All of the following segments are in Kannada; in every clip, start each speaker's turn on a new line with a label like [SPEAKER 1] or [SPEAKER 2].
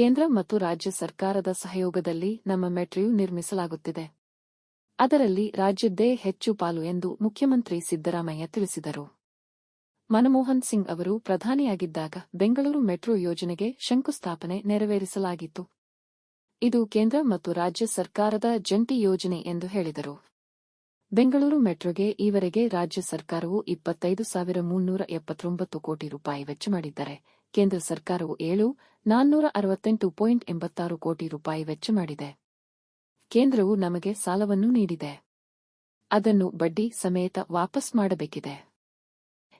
[SPEAKER 1] ಕೇಂದ್ರ ಮತ್ತು ರಾಜ್ಯ ಸರ್ಕಾರದ ಸಹಯೋಗದಲ್ಲಿ ನಮ್ಮ ಮೆಟ್ರಿಯು ನಿರ್ಮಿಸಲಾಗುತ್ತಿದೆ. ಅದರಲ್ಲಿ ರಾಜ್ಯದ್ದೇ ಹೆಚ್ಚು ಪಾಲು ಎಂದು ಮುಖ್ಯಮಂತ್ರಿ ಸಿದ್ದರಾಮಯ್ಯ ತಿಳಿಸಿದರು. ಮನಮೋಹನ್ ಸಿಂಗ್ ಅವರು ಪ್ರಧಾನಿಯಾಗಿದ್ದಾಗ ಬೆಂಗಳೂರು ಮೆಟ್ರೋ ಯೋಜನೆಗೆ ಶಂಕುಸ್ಥಾಪನೆ ನೆರವೇರಿಸಲಾಗಿತ್ತು. ಇದು ಕೇಂದ್ರ ಮತ್ತು ರಾಜ್ಯ ಸರ್ಕಾರದ ಜಂಟಿ ಯೋಜನೆ ಎಂದು ಹೇಳಿದರು. ಬೆಂಗಳೂರು ಮೆಟ್ರೋಗೆ ಈವರೆಗೆ ರಾಜ್ಯ ಸರ್ಕಾರವು ಇಪ್ಪತ್ತೈದು ಸಾವಿರ ಮುನ್ನೂರ ಎಪ್ಪತ್ತೊಂಬತ್ತು ಕೋಟಿ ರೂಪಾಯಿ ವೆಚ್ಚ ಮಾಡಿದ್ದರೆ ಕೇಂದ್ರ ಸರ್ಕಾರವು ಏಳು ನಾನ್ನೂರ ಅರವತ್ತೆಂಟು ಪಾಯಿಂಟ್ ಎಂಬತ್ತಾರು ಕೋಟಿ ರೂಪಾಯಿ ವೆಚ್ಚ ಮಾಡಿದೆ. ಕೇಂದ್ರವು ನಮಗೆ ಸಾಲವನ್ನು ನೀಡಿದೆ. ಅದನ್ನು ಬಡ್ಡಿ ಸಮೇತ ವಾಪಸ್ ಮಾಡಬೇಕಿದೆ.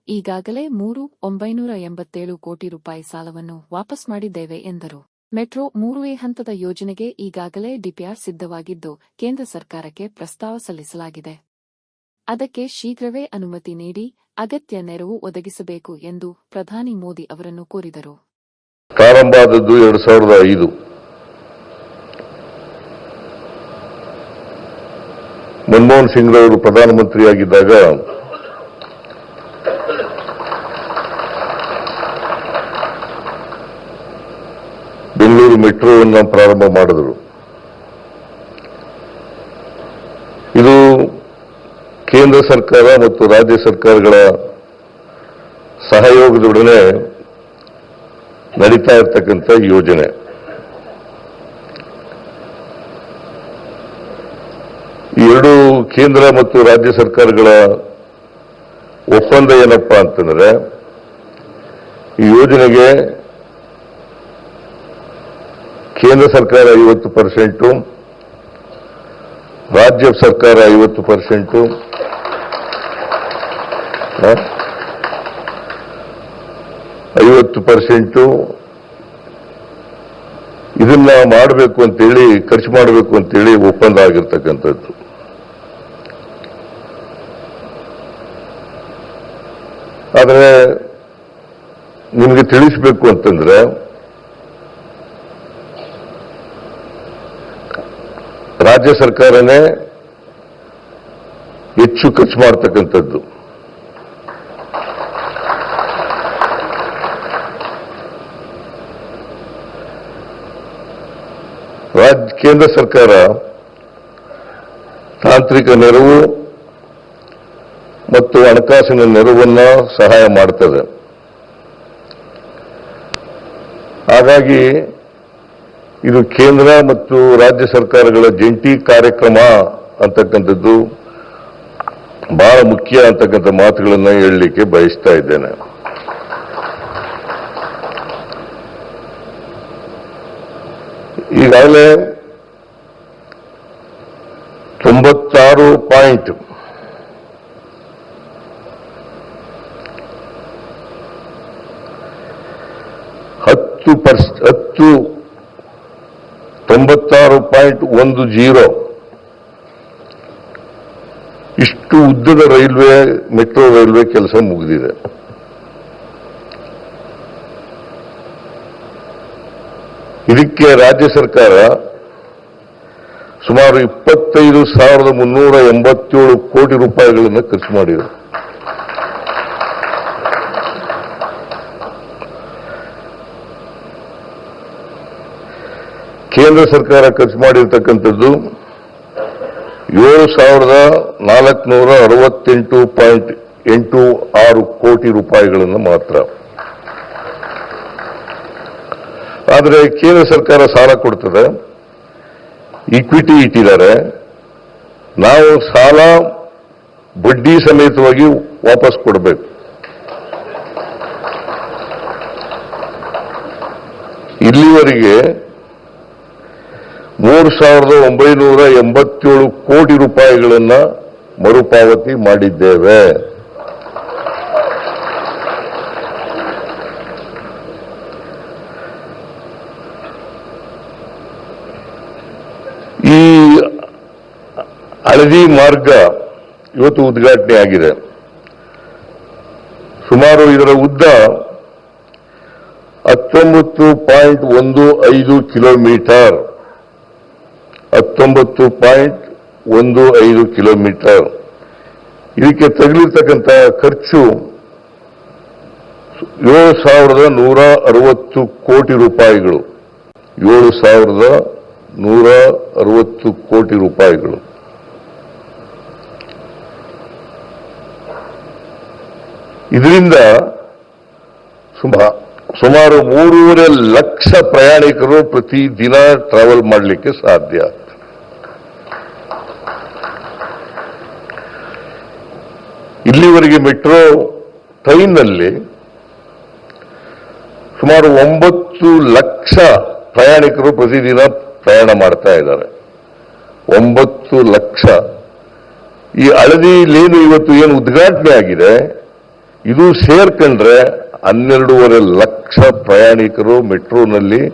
[SPEAKER 1] ಈಗಾಗಲೇ ಮೂರು ಒಂಬೈನೂರ ಎಂಬತ್ತೇಳು ಕೋಟಿ ರೂಪಾಯಿ ಸಾಲವನ್ನು ವಾಪಸ್ ಮಾಡಿದ್ದೇವೆ ಎಂದರು. ಮೆಟ್ರೋ ಮೂರುವೇ ಹಂತದ ಯೋಜನೆಗೆ ಈಗಾಗಲೇ ಡಿಪಿಆರ್ ಸಿದ್ಧವಾಗಿದ್ದು, ಕೇಂದ್ರ ಸರ್ಕಾರಕ್ಕೆ ಪ್ರಸ್ತಾವ ಸಲ್ಲಿಸಲಾಗಿದೆ. ಅದಕ್ಕೆ ಶೀಘ್ರವೇ ಅನುಮತಿ ನೀಡಿ ಅಗತ್ಯ ನೆರವು ಒದಗಿಸಬೇಕು ಎಂದು ಪ್ರಧಾನಿ ಮೋದಿ ಅವರನ್ನು ಕೋರಿದರು.
[SPEAKER 2] ಪ್ರಾರಂಭ ಆದದ್ದು ಎರಡು ಸಾವಿರದ ಐದು. ಮನಮೋಹನ್ ಸಿಂಗ್ ರವರು ಪ್ರಧಾನಮಂತ್ರಿಯಾಗಿದ್ದಾಗ ಬೆಂಗಳೂರು ಮೆಟ್ರೋವನ್ನು ಪ್ರಾರಂಭ ಮಾಡಿದರು. ಇದು ಕೇಂದ್ರ ಸರ್ಕಾರ ಮತ್ತು ರಾಜ್ಯ ಸರ್ಕಾರಗಳ ಸಹಯೋಗದೊಡನೆ ನಡೀತಾ ಇರ್ತಕ್ಕಂಥ ಯೋಜನೆ. ಎರಡು ಕೇಂದ್ರ ಮತ್ತು ರಾಜ್ಯ ಸರ್ಕಾರಗಳ ಒಪ್ಪಂದ ಏನಪ್ಪಾ ಅಂತಂದ್ರೆ, ಈ ಯೋಜನೆಗೆ ಕೇಂದ್ರ ಸರ್ಕಾರ ಐವತ್ತು ಪರ್ಸೆಂಟು, ರಾಜ್ಯ ಸರ್ಕಾರ ಐವತ್ತು ಪರ್ಸೆಂಟು ಐವತ್ತು ಪರ್ಸೆಂಟು. ಇದನ್ನ ಮಾಡಬೇಕು ಅಂತೇಳಿ, ಖರ್ಚು ಮಾಡಬೇಕು ಅಂತೇಳಿ ಒಪ್ಪಂದ ಆಗಿರ್ತಕ್ಕಂಥದ್ದು ಆದರೆ, ನಿಮಗೆ ತಿಳಿಸಬೇಕು ಅಂತಂದ್ರೆ, ರಾಜ್ಯ ಸರ್ಕಾರನೇ ಹೆಚ್ಚು ಖರ್ಚು ಮಾಡ್ತಕ್ಕಂಥದ್ದು ರಾಜ್ಯ ಕೇಂದ್ರ ಸರ್ಕಾರ ತಾಂತ್ರಿಕ ನೆರವು ಮತ್ತು ಹಣಕಾಸಿನ ನೆರವನ್ನ ಸಹಾಯ ಮಾಡ್ತದೆ. ಹಾಗಾಗಿ ಇದು ಕೇಂದ್ರ ಮತ್ತು ರಾಜ್ಯ ಸರ್ಕಾರಗಳ ಜಂಟಿ ಕಾರ್ಯಕ್ರಮ ಅಂತಕ್ಕಂಥದ್ದು ಬಹಳ ಮುಖ್ಯ ಅಂತಕ್ಕಂಥ ಮಾತುಗಳನ್ನು ಹೇಳಲಿಕ್ಕೆ ಬಯಸ್ತಾ ಇದ್ದೇನೆ. ಈಗಾಗಲೇ ತೊಂಬತ್ತಾರು ಪಾಯಿಂಟ್ ಹತ್ತು ಪರ್ಸ್, ಹತ್ತು, ತೊಂಬತ್ತಾರು ಪಾಯಿಂಟ್ ಒಂದು ಜೀರೋ ಇಷ್ಟು ಉದ್ದದ ರೈಲ್ವೆ, ಮೆಟ್ರೋ ರೈಲ್ವೆ ಕೆಲಸ ಮುಗಿದಿದೆ. ಇದಕ್ಕೆ ರಾಜ್ಯ ಸರ್ಕಾರ ಸುಮಾರು ಇಪ್ಪತ್ತೈದು ಸಾವಿರದ ಮುನ್ನೂರ ಎಂಬತ್ತೇಳು ಕೋಟಿ ರೂಪಾಯಿಗಳನ್ನು ಖರ್ಚು ಮಾಡಿದರು. ಕೇಂದ್ರ ಸರ್ಕಾರ ಖರ್ಚು ಮಾಡಿರ್ತಕ್ಕಂಥದ್ದು ಏಳು ಸಾವಿರದ ನಾಲ್ಕುನೂರ ಅರವತ್ತೆಂಟು ಪಾಯಿಂಟ್ ಎಂಟು ಆರು ಕೋಟಿ ರೂಪಾಯಿಗಳನ್ನು ಮಾತ್ರ. ಆದರೆ ಕೇಂದ್ರ ಸರ್ಕಾರ ಸಾಲ ಕೊಡ್ತದೆ. ಈಕ್ವಿಟಿ ಇಟ್ಟಿದ್ದಾರೆ. ನಾವು ಸಾಲ ಬಡ್ಡಿ ಸಮೇತವಾಗಿ ವಾಪಸ್ ಕೊಡಬೇಕು. ಇಲ್ಲಿವರೆಗೆ ಮೂರು ಸಾವಿರದ ಒಂಬೈನೂರ ಎಂಬತ್ತೇಳು ಕೋಟಿ ರೂಪಾಯಿಗಳನ್ನು ಮರುಪಾವತಿ ಮಾಡಿದ್ದೇವೆ ಈ ಹಳದಿ ಮಾರ್ಗ ಇವತ್ತು ಉದ್ಘಾಟನೆ ಆಗಿದೆ. ಸುಮಾರು ಇದರ ಉದ್ದ ಹತ್ತೊಂಬತ್ತು ಪಾಯಿಂಟ್ ಒಂದು ಐದು ಕಿಲೋಮೀಟರ್. ಹತ್ತೊಂಬತ್ತು ಪಾಯಿಂಟ್ ಒಂದು ಐದು ಕಿಲೋಮೀಟರ್. ಇದಕ್ಕೆ ತಗಲಿರ್ತಕ್ಕಂಥ ಖರ್ಚು ಏಳು ಸಾವಿರದ ನೂರ ಅರವತ್ತು ಕೋಟಿ ರೂಪಾಯಿಗಳು. ಏಳು ಸಾವಿರದ ನೂರ ಅರವತ್ತು ಕೋಟಿ ರೂಪಾಯಿಗಳು. ಇದರಿಂದ ಸುಮಾ- ಸುಮಾರು ಮೂರುವರೆ ಲಕ್ಷ ಪ್ರಯಾಣಿಕರು ಪ್ರತಿ ದಿನ ಟ್ರಾವೆಲ್ ಮಾಡಲಿಕ್ಕೆ ಸಾಧ್ಯ ಇಲ್ಲಿವರೆಗೆ ಮೆಟ್ರೋ ಟ್ರೈನ್ನಲ್ಲಿ ಸುಮಾರು ಒಂಬತ್ತು ಲಕ್ಷ ಪ್ರಯಾಣಿಕರು ಪ್ರತಿದಿನ ಪ್ರಯಾಣ ಮಾಡ್ತಾ ಇದ್ದಾರೆ. ಒಂಬತ್ತು ಲಕ್ಷ. ಈ ಹಳದಿ ಲೇನು ಇವತ್ತು ಏನು ಉದ್ಘಾಟನೆ ಆಗಿದೆ ಇದು ಸೇರ್ಕೊಂಡ್ರೆ ಹನ್ನೆರಡೂವರೆ ಲಕ್ಷ ಪ್ರಯಾಣಿಕರು ಮೆಟ್ರೋನಲ್ಲಿ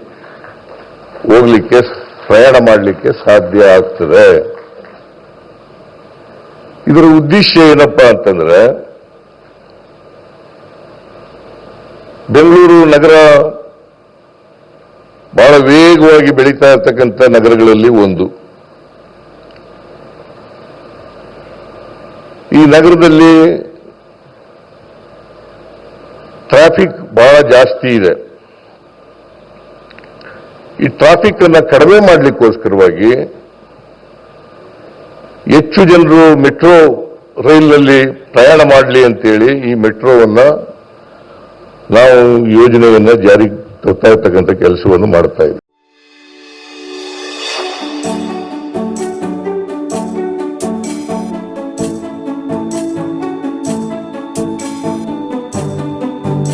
[SPEAKER 2] ಹೋಗ್ಲಿಕ್ಕೆ ಪ್ರಯಾಣ ಮಾಡಲಿಕ್ಕೆ ಸಾಧ್ಯ ಆಗ್ತದೆ. ಇದರ ಉದ್ದೇಶ ಏನಪ್ಪಾ ಅಂತಂದ್ರೆ, ಬೆಂಗಳೂರು ನಗರ ಬಹಳ ವೇಗವಾಗಿ ಬೆಳೀತಾ ಇರ್ತಕ್ಕಂಥ ನಗರಗಳಲ್ಲಿ ಒಂದು. ಈ ನಗರದಲ್ಲಿ ಟ್ರಾಫಿಕ್ ಬಹಳ ಜಾಸ್ತಿ ಇದೆ. ಈ ಟ್ರಾಫಿಕ್ ಅನ್ನ ಕಡಿಮೆ ಮಾಡಲಿಕ್ಕೋಸ್ಕರವಾಗಿ ಹೆಚ್ಚು ಜನರು ಮೆಟ್ರೋ ರೈಲಿನಲ್ಲಿ ಪ್ರಯಾಣ ಮಾಡಲಿ ಅಂತೇಳಿ ಈ ಮೆಟ್ರೋವನ್ನು ನಾವು ಯೋಜನೆಯನ್ನು ಜಾರಿಗೆ ತರ್ತಾ ಇರ್ತಕ್ಕಂಥ ಕೆಲಸವನ್ನು ಮಾಡ್ತಾ ಇದ್ದೀವಿ